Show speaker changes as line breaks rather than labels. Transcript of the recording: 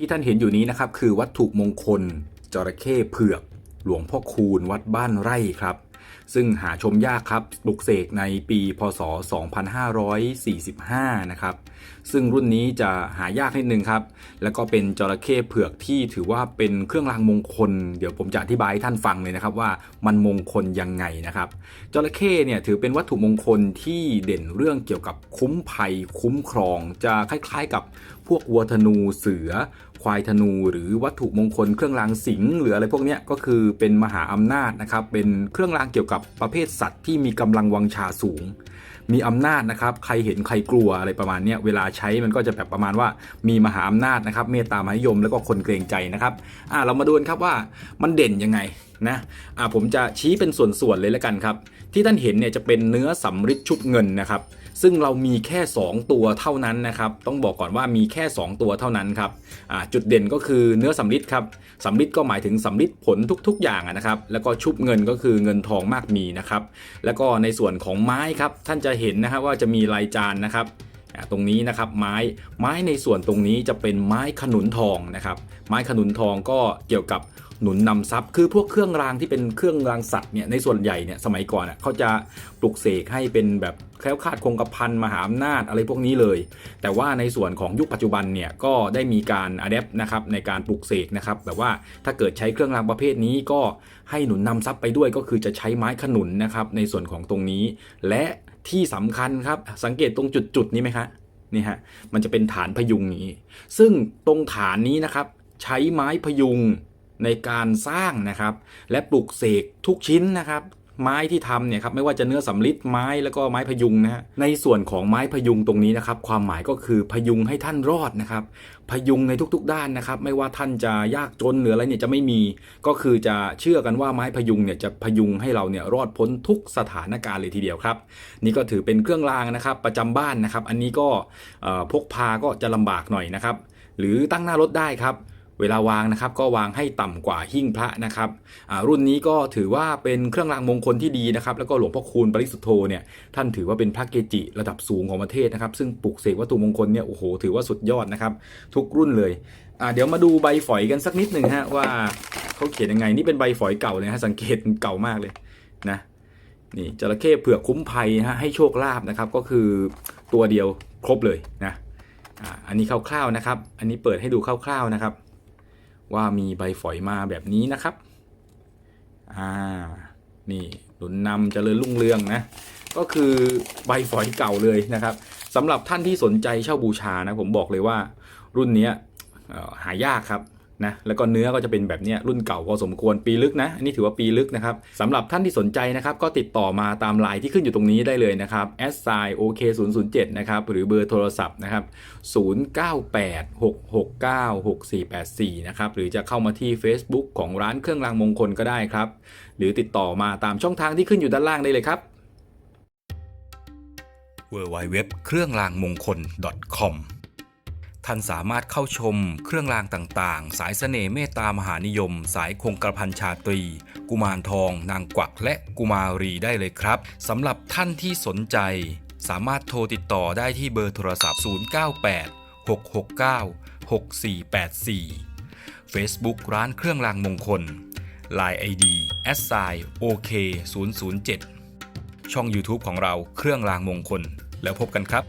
ที่ท่านเห็นอยู่นี้นะครับคือวัตถุมงคลจระเข้เผือก หลวงพ่อคูณวัดบ้านไร่ครับ ซึ่งหาชมยากครับปลุกเสกในปีพศ 2545 นะครับ ซึ่งรุ่นนี้จะหายากนิดนึงครับ แล้วก็เป็นจระเข้เผือกที่ถือว่าเป็นเครื่องรางมงคล เดี๋ยวผมจะอธิบายให้ท่านฟังเลยนะครับว่ามันมงคลยังไงนะครับจระเข้เนี่ยถือเป็นวัตถุมงคลที่เด่นเรื่องเกี่ยวกับคุ้มภัย คุ้มครอง จะคล้ายๆกับพวกวัวธนูเสือควายธนูหรือวัตถุมงคลเครื่องรางสิงหรืออะไรพวกนี้ก็คือเป็นมหาอำนาจนะครับเป็นเครื่องรางเกี่ยวกับประเภทสัตว์ที่มีกำลังวังชาสูง มีอำนาจนะครับ ใครเห็นใครกลัวอะไรประมาณนี้เวลาใช้มันก็จะแบบประมาณว่ามีมหาอำนาจนะครับ เมตตามหานิยมแล้วก็คนเกรงใจนะครับอ่าเรามาดูนครับว่ามันเด่นยังไงนะอ่าผมจะชี้เป็นส่วนๆเลยแล้วกันครับ ที่ท่านเห็นเนี่ยจะเป็นเนื้อสำริดชุบเงินนะครับ ซึ่งเรามีแค่ 2 ตัวเท่านั้นนะครับ ต้องบอกก่อนว่ามีแค่ 2 ตัวเท่านั้นครับอ่าจุดเด่นก็คือเนื้อสำริดครับสำริดก็หมายถึงสำริดผลทุกๆ อย่างนะครับ แล้วก็ชุบเงินก็คือเงินทองมากมีนะครับ แล้วก็ในส่วนของไม้ครับท่านจะเห็นนะครับว่าจะมีลายจานนะครับ ตรงนี้นะครับไม้ไม้ในส่วนตรงนี้จะเป็นไม้ขนุนทองนะครับ ไม้ขนุนทองก็เกี่ยวกับหนุนนำทรัพย์คือพวกเครื่องรางที่เป็นเครื่องรางสัตว์เนี่ยในส่วนใหญ่เนี่ยสมัยก่อนอะเขาจะปลุกเสกให้เป็นแบบแคล้วคลาดคงกระพันมหาอำนาจอะไรพวกนี้เลย แต่ว่าในส่วนของยุคปัจจุบันเนี่ยก็ได้มีการอัดแอปนะครับในการปลุกเสกนะครับแบบว่าถ้าเกิดใช้เครื่องรางประเภทนี้ก็ให้หนุนนำทรัพย์ไปด้วยก็คือจะใช้ไม้ขนุนนะครับในส่วนของตรงนี้ และ ที่สำคัญครับ สังเกตตรงจุดๆนี้ไหมคะนี่ฮะมันจะเป็นฐานพยุงอย่างนี้ ซึ่งตรงฐานนี้นะครับ ใช้ไม้พยุงในการสร้างนะครับ และปลูกเสกทุกชิ้นนะครับ ไม้ที่ทำเนี่ยครับไม่ว่าจะเนื้อสำริดไม้แล้วก็ไม้พยุงนะฮะในส่วนของไม้พยุงตรงนี้นะครับความหมายก็คือพยุงให้ท่านรอดนะครับพยุงในทุกๆด้านนะครับ ไม่ว่าท่านจะยากจนหรืออะไรเนี่ยจะไม่มี ก็คือจะเชื่อกันว่าไม้พยุงเนี่ยจะพยุงให้เราเนี่ยรอดพ้นทุกสถานการณ์เลยทีเดียวครับ นี่ก็ถือเป็นเครื่องรางนะครับ ประจำบ้านนะครับ อันนี้ก็พกพาก็จะลำบากหน่อยนะครับ หรือตั้งหน้ารถได้ครับ เวลาวางนะครับก็วางให้ต่ำกว่าหิ้งพระนะครับรุ่นนี้ก็ถือว่าเป็นเครื่องรางมงคลที่ดีนะครับแล้วก็หลวงพ่อคูณปริสุทธโธเนี่ยท่านถือว่าเป็นพระเกจิระดับสูงของประเทศนะครับซึ่งปลุกเสกวัตถุมงคลเนี่ยโอ้โหถือว่าสุดยอดนะครับทุกรุ่นเลยเดี๋ยวมาดูใบฝอยกันสักนิดหนึ่งฮะว่าเขาเขียนยังไงนี่เป็นใบฝอยเก่าเลยฮะสังเกตเก่ามากเลยนะนี่จระเข้เผือกคุ้มภัยฮะให้โชคลาภนะครับก็คือตัวเดียวครบเลยนะอันนี้คร่าวๆนะครับ อันนี้เปิดให้ดูคร่าวๆนะครับ ว่ามีใบฝอยมาแบบนี้นะครับ อ่า นี่หนุนนำเจริญรุ่งเรืองนะ ก็คือใบฝอยเก่าเลยนะครับสำหรับท่านที่สนใจเช่าบูชานะผมบอกเลยว่ารุ่นนี้หายากครับ นะแล้วก็เนื้อก็จะเป็นแบบนี้รุ่นเก่าพอสมควรปีลึกนะอันนี้ถือว่าปีลึกนะครับสำหรับท่านที่สนใจนะครับก็ติดต่อมาตามไลน์ที่ขึ้นอยู่ตรงนี้ได้เลยนะครับ s i o k 0 0 7นะครับหรือเบอร์โทรศัพท์นะครับ0986696484นะครับหรือจะเข้ามาที่ Facebook ของร้านเครื่องรางมงคลก็ได้ครับ หรือติดต่อมาตามช่องทางที่ขึ้นอยู่ด้านล่างได้เลยครับ w w w เครื่องรางมงคล .com ท่านสามารถเข้าชมเครื่องรางต่างๆ สายเสน่ห์เมตตามหานิยม สายคงกระพันชาตรี กุมารทอง นางกวักและกุมารีได้เลยครับสำหรับท่านที่สนใจ สามารถโทรติดต่อได้ที่เบอร์โทรศัพท์ 098 669 6484 Facebook ร้านเครื่องรางมงคล Line ID s i OK 007ช่อง YouTube ของเราเครื่องรางมงคล แล้วพบกันครับ